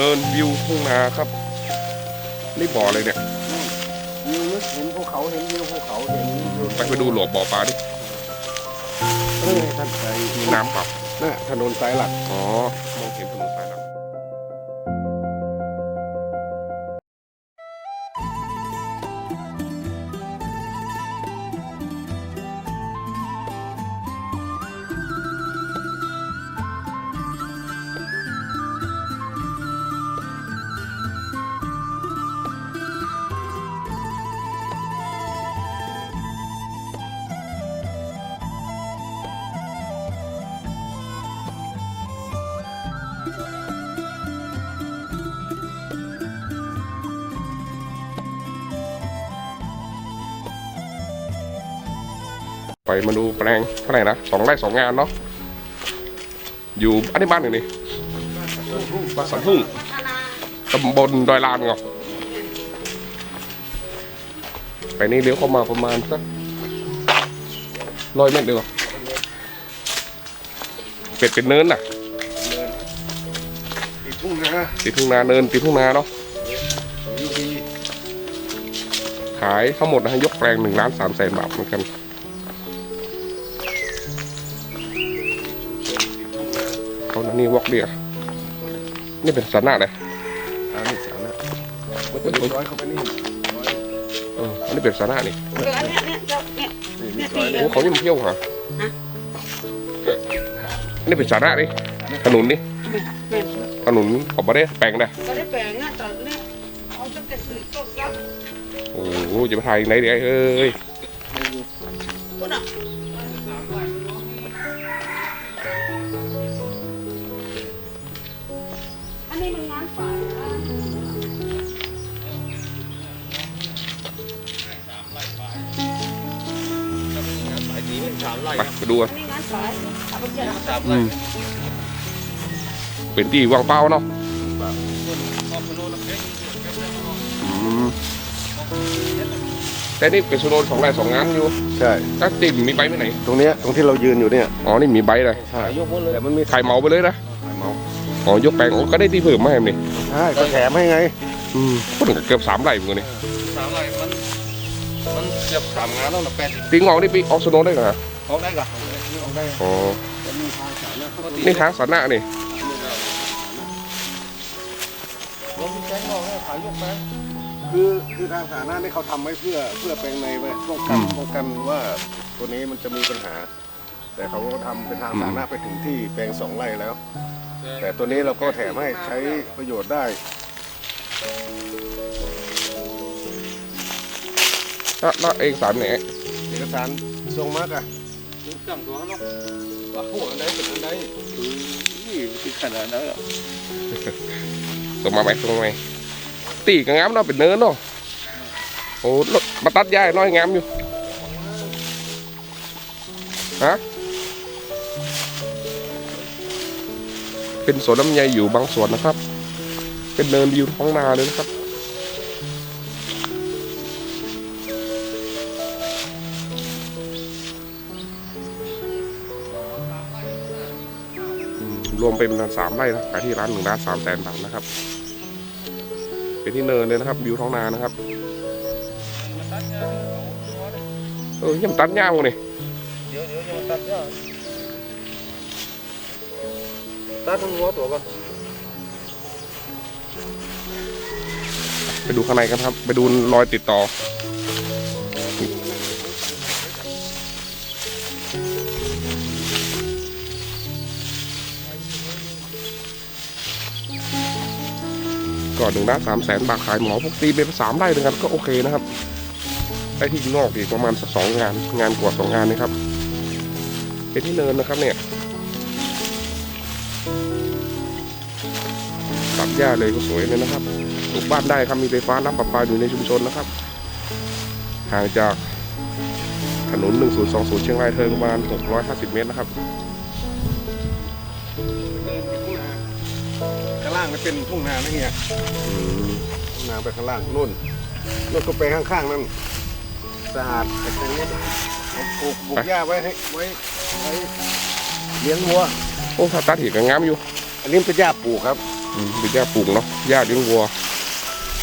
นินวิวทุ่งนาครับ นี่บ่ออะไรเนี่ยวิวเห็นภูเขาเห็นวิวภูเขาเห็นวิวไปไปดูหลบบ่อปลาดิเออท่านไปมีน้ำปรับน่ะถนนสายหลักอ๋อ ไปมาดูแปลงเท่าไหร่นะสองไร่สองงานเนาะอยู่อันนี้บ้านหนึ่งนี่บ้านสันทุ่งตำบลดอยลานเหรอไปนี่เลี้ยวเข้ามาประมาณสักร้อยเมตรเดียวาเป็ดเป็นเนินน่ะติดทุ่งนาติดทุ่งนาเนินติดทุ่งนาเนาะวิวดีขายทั้งหมดนะฮะยกแปลงหนึ่งล้านสามแสนบาทเหมือนกัน เขานั่นนี่วอกเดียนี่เป็นสันนาเลยอ่านี่สาวนะมันจะมีร้อยเข้าไปนี่ร้อยเอออันนี้เป็นสันนานี่เอออันเนี้ยเนี่ยเจ้าเนี่ยนี่มีร้อยโอ้เขายิ่งเที่ยวหาอันนี้เป็นสันนาดิถนนนี่แม่นถนนขอบมาได้แปลงได้ก็ได้แปลงอะตอนนี้เอาตั้งแต่สื่อตกซับโอ้โหจะไปถ่ายไหนเดี๋ยวเอ้ยก็น่ะอัน ไร่ไปไปดูกันอันนี้งานฝ่ายเอาไปเจอสามอืไร่มเป็นที่ว่างเปล่าเนาะอืมแต่นี่เป็นโซนสองไร่สองงานอยู่ใช่ ถ้าติ่มมีใบไปไหน ตรงเนี้ยตรงที่เรายืนอยู่เนี่ยอ๋อ นี่มีใบเลยใช่ยกหมดเลยแต่มันมีขายเหมาไปเลยนะขายเมาอ๋อยกแปลงโอ้ก็ได้ที่เพิ่มมาให้นี่ใช่ก็แถมให้ไง อืมพูดถึงเกือบสามไร่เหมือนกันนี่สามไร่มันมันเกือบสามงานแล้วนะแปดติงออกนี่ปีออกสโนได้เหรอ ออกได้ก่ะออกได้อ๋อจะมีทางสามนะเขาตีนี่ทางสันนานี่ลงแจ้งบอกให้ขายยกแปลงคือคือทางสาธารณะนี่เขาทำไว้เพื่อเพื่อแปลงในไว้ป้องกันป้องกันว่าตัวนี้มันจะมีปัญหา แต่เขาก็ทำเป็นทางสาธารณะไปถึงที่แปลงสองไร่แล้ว แต่ตัวนี้เราก็แถมให้ใช้ประโยชน์ได้แล้วแล้วเอกสารไหนเอกสารส่งมากอะ จำตัวเนาะว่าโหอันไหนเป็นอันไหนนี่คือขนาดนั้นอะส่งมาไหมส่งมาไหมตีก็งามเนาะเป็นเนินเนาะโอ้รถมาตัดหญ้าน้อยงามอยู่ฮะเป็นสวนลำไยอยู่บางส่วนนะครับ เป็นเนินวิวท้องนาเลยนะครับ รวมเป็นประมาณสามไร่นะขายที่ร้านหนึ่งล้านสามแสนบาทนะครับ เป็นที่เนินเลยนะครับวิวท้องนานะครับเออยังตัดหญ้าหมดนี่เดี๋ยวเดี๋ยวจะมาตัดยอดตัดทั้งหัวตัวก่อนไปดูข้างในกันครับ ไปดูรอยติดต่อ ก็หนึ่งล้านสามแสนบาทขายหมอพวกตีเป็นสามไร่ด้วยกันก็โอเคนะครับได้ที่งอกอีกประมาณสักสองงานงานกว่าสองงานนะครับเป็นที่เนินนะครับเนี่ยตัดหญ้าเลยก็สวยเลยนะครับปลูกบ้านได้ครับมีไฟฟ้าน้ำประปาอยู่ในชุมชนนะครับห่างจากถนน 1020 เชียงรายเทิงประมาณ 650 เมตรนะครับ ข้างล่างมันเป็นทุ่งนานะเฮียอืมทุ่งนาไปข้างล่างนู่นนู่นก็ไปข้างๆนั่นสะอาดแต่ตรงนี้ผมปลูกปลูกหญ้าไว้ให้ไว้ไว้เลี้ยงวัวโอ้ถ้าตัดหินก็งามอยู่ อันนี้เป็นหญ้าปลูกครับออืมเป็นหญ้าปลูกเนาะหญ้าเลี้ยงวัว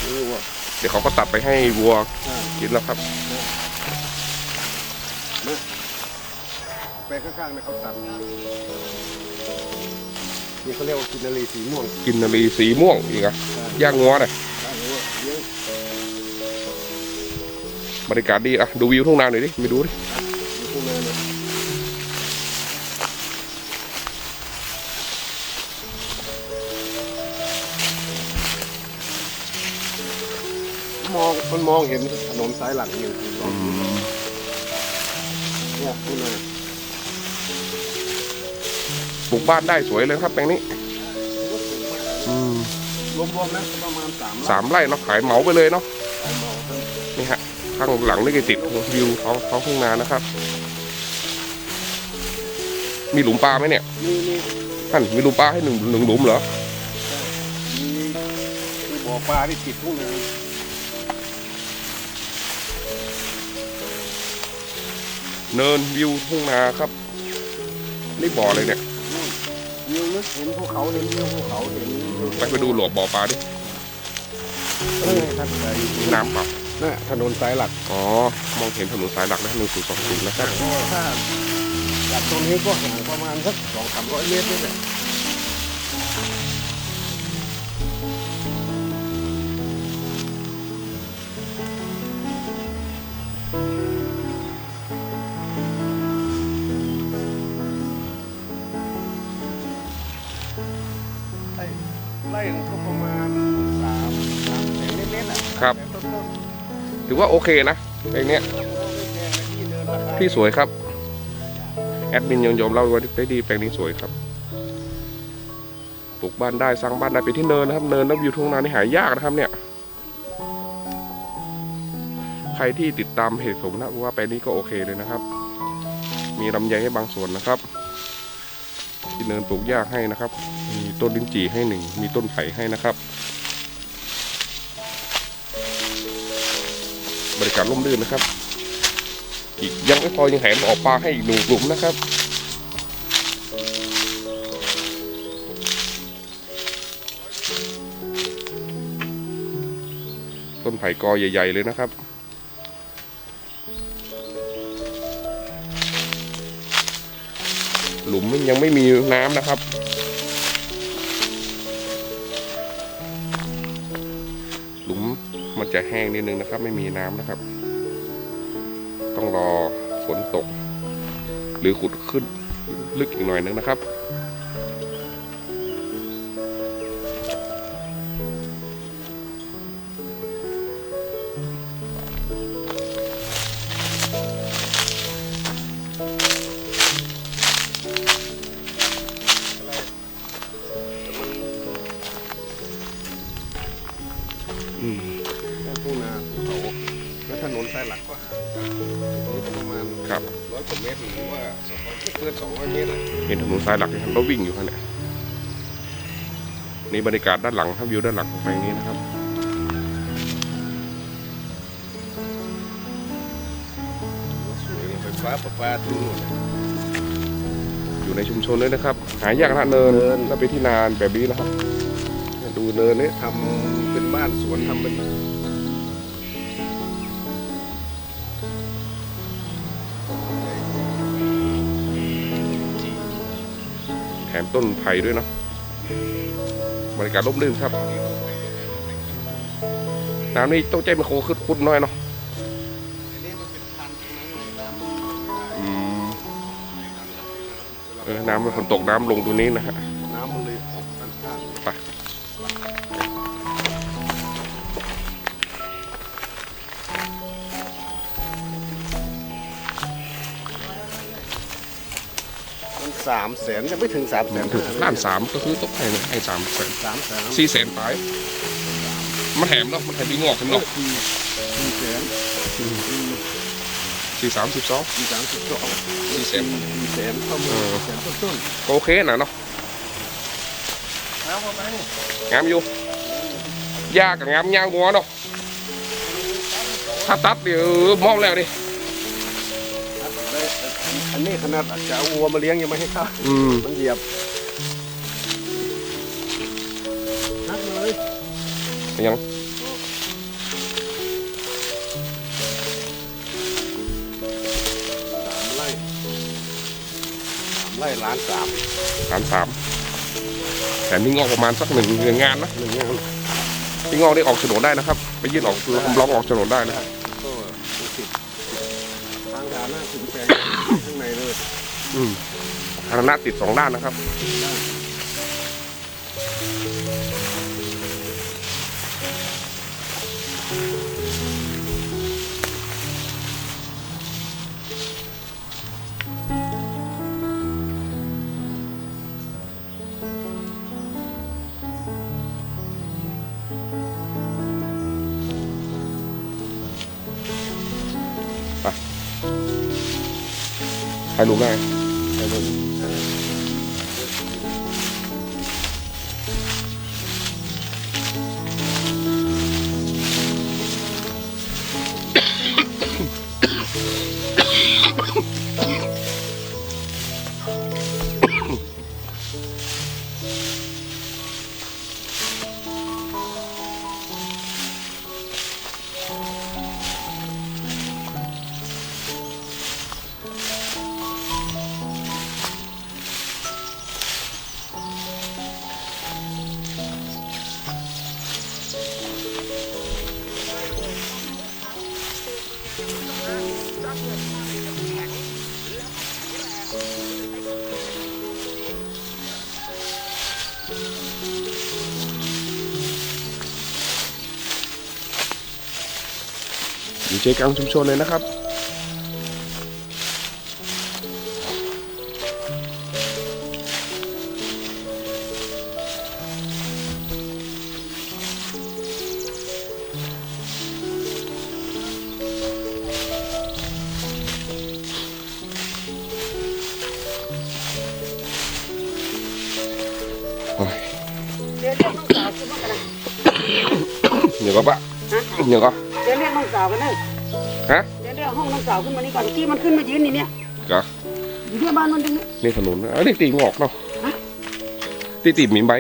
นี่ว่าเดี๋ยวเขาก็ตัดไปให้วัวอ่า กินแล้วครับไปข้างๆเนี่ยเขาตัด นี่เขาเรียกว่ากินนารีสีม่วงกินนารีสีม่วงอีกอะย่างงัวน่ะได้เลยว่าเลี้ยงบรรยากาศดีอะดูวิวทุ่งนาหน่อยดิไปดูดิอยู่ข้างในเนี่ยมองมันมองเห็นถนนสายหลักอยู่เนี่ยข้างใน ปลูกบ้านได้สวยเลยครับแปลงนี้อืมรวมๆนะประมาณสามสามไร่เนาะขายเหมาไปเลยเนาะไร่เหมาครับนี่ฮะข้างหลังนี่ก็ติดวิวท้องท้องทุ่งนานะครับ มีหลุมปลาไหมเนี่ยมีมีท่านมีหลุมปลาให้หนึ่งหนึ่งหลุมเหรอมีมีบ่อปลาที่ติดทุ่งนาเนินวิวทุ่งนาครับ นี่บ่อเลยเนี่ย วิวนึกเห็นภูเขาเห็นวิวภูเขาเห็นไปไปดูหลวบ่อปลาดิ เออครับไปน้ำเปล่าน่ะถนนสายหลักอ๋อ มองเห็นถนนสายหลักนะหนึ่งศูนย์สองศูนย์นะครับก็ถ้าจากตรงนี้ก็ห่างประมาณสักสองสามร้อยเมตรนี่แหละ ถือว่าโอเคนะเพลงเนี้ยๆไม่แพงนะที่เดินราคาที่สวยครับ แอดมินยงยอมเล่าไว้ได้ดีแปลงนี้สวยครับปลูกบ้านได้สร้างบ้านได้ไปที่เนินนะครับ เนินแล้ววิวทุ่งนานี่หายากนะครับเนี่ย ใครที่ติดตามเพจผมนะว่าแปลงนี้ก็โอเคเลยนะครับ มีลำไยให้บางส่วนนะครับ ที่เนินปลูกหญ้าให้นะครับ มีต้นลิ้นจี่ให้หนึ่งมีต้นไผ่ให้นะครับ บริการร่มรื่นนะครับ อีกยังไม่พอยังแถมออกปลาให้อีกหนึ่งกลุ่มนะครับต้นไผ่กอใหญ่ ๆ เลยนะครับ หลุมยังไม่มีน้ำนะครับ จะแห้งนิดนึงนะครับ ไม่มีน้ำนะครับ ต้องรอฝนตก หรือขุดขึ้นลึกอีกหน่อยนึงนะครับอืม นนสายหลักก็ห่างจากตรงนี้ก็ประมาณครับ ร้อยกว่าเมตรหรือว่าสองร้อยไม่เกินสองร้อยเมตรเลยเห็นถนนสายหลักนะครับรถวิ่งอยู่ครับเนี่ยนี่บรรยากาศด้านหลังครับวิวด้านหลังของแปลงนี้นะครับสวยไฟฟ้าประปาทุ่งนู่นน่ะอยู่ในชุมชนด้วยนะครับ หายากนะเนินเนินแล้วไปที่นานแบบนี้นะครับ ดูเนินนี่ทำเป็นบ้านสวนทำเป็น มต้นไผ่ด้วยเนาะบรรยากาศร่มรื่นครับ น้ำนี่ต้องใจมันโคขึ้นคุ้น้อยเนาะอันนี้มันเป็นพันธุ์น้ำอืมเออน้ำมันฝนตกน้ำลงตรงนี้นะฮะ สามแสนยังไม่ถึงสามแสนถึงล้านสามก็คือตกให้นะให้สามแสนสามแสนสี่แสนไปมันแถมเนาะมันแถมดีงอกกันเนาะสี่สี่แสนสี่สามสิบสองสี่สามสิบสองสี่แสนสี่แสนเข้ามาเออแสนต้นก็โอเคนะเนาะๆแล้วประมาณนี้งามอยู่ยากกับงามยางงัวเนาะถ้าตัดเดี๋ยวมองแล้วดิได้ อันนี้ขนาดจะเอาวัวมาเลี้ยงยังไม่ให้เข้าอืม มันเหยียบยังสามไร่สามไร่ล้านสามสามสามแต่นี่งอกประมาณสักหนึ่งหนึ่งงานนะหนึ่งงานพี่งอกได้ออกโฉนดได้นะครับ ไปยื่นออกร้องออกโฉนดได้นะก็ติ อืมทางหน้าติดสองด้านนะครับใครรู้ได้ ใอยู่ใจกลางชุมชนเลยนะครับ เดี๋ยวก็เดี๋ยวเรียกน้องสาวกันนะฮะเดี๋ยวเรียกห้องน้องสาวขึ้นมานี่ก่อนที่มันขึ้นมายืนนี่เนี่ยก็อยู่ที่บ้านมันตรงนี้นี่ถนนเอ้ยนี่ตีงอกเนาะฮะตีตีมีใบ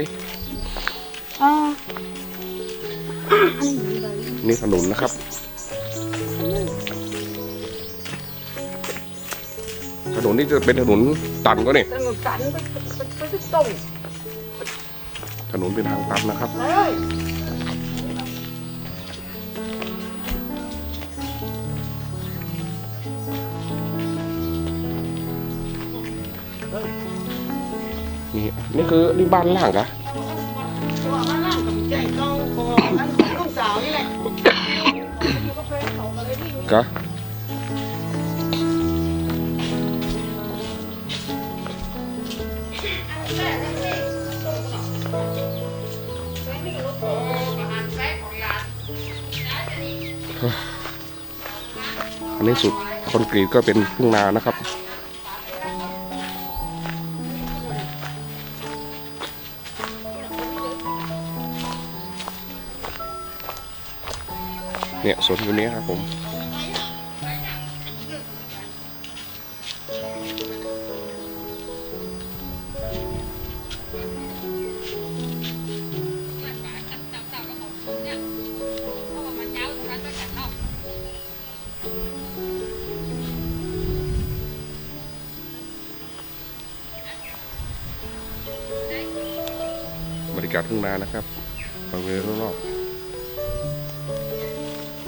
อ่าอันนี้อยู่ที่บ้านนี่ถนนนะครับถนนนี่จะเป็นถนนตันก็เนี่ยถนนสันไปไปไปไปตรงถนนเป็นทางตันนะครับ นี่นี่คือนี่บ้านล่างกะตัวข้างล่างกับใจเราของอันของน้องสาวนี่แหละอยู่กับแฟนเขาก็เลยนี่กะอันนี้สุดคอนกรีตก็เป็นทุ่งนานะครับ เนี่ยสวนอยู่นี้ครับผมบริการทุ่งนานะครับบริเวณรอบๆ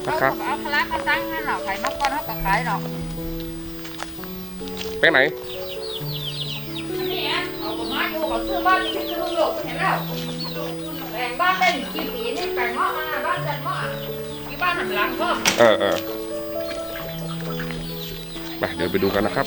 นะครับเอาคลามาตั้งให้เราขายมาก่อนเขาก็ขายหรอกไปไหนนี่อะเอาประมาณอยู่เขาซื้อบ้านนี่ซื้อโลกเห็นแล้วแบ่งบ้านได้กี่ปีนี่แบ่งหม้อมาบ้านจันหม้อที่บ้านหันหลังก็เออเออไปเดี๋ยวไปดูกันนะครับ